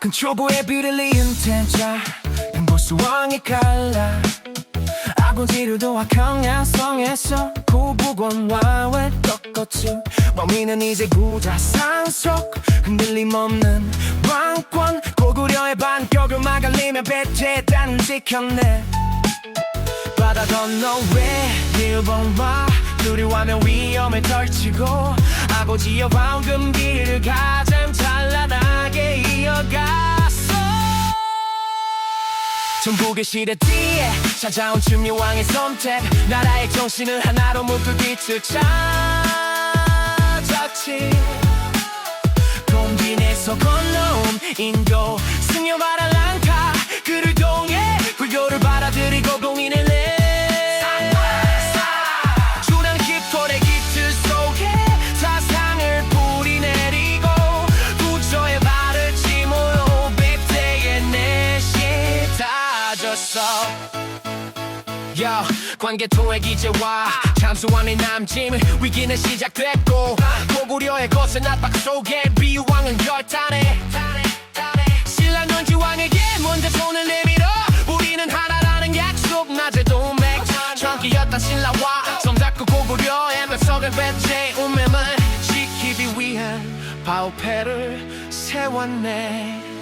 근초보의 비릴리은 텐자 보수왕의 칼라. 아군지르도 악형양성에서 고부권과 왜 떴겠지 범인은 이제 구자상 속 흔들림 없는 왕권. 고구려의 반격을 막아리며 배제단은 지켰네 바다 건너 왜 일본과 두려워하면 위험을 덜치고 아버지의 황금길을 가장 찬란하게 이어갔어. 전국의 시대 뒤에 찾아온 춘미왕의 선택 나라의 정신을 하나로 묶을 빛을 찾았지 동빈에서 건너온 인도 승려 바랄 다졌어. 야 관계 통역 이제 와 잠수함의 남짐 위기는 시작됐고 고구려의 거센 압박 속에 비왕은 결단해 신라 눈지왕에게 먼저 손을 내밀어 우리는 하나라는 약속 낮에 동맥 전기였던 신라와 손잡고 고구려의 멸석을 배제 운명을 지키기 위한 바오패를 세웠네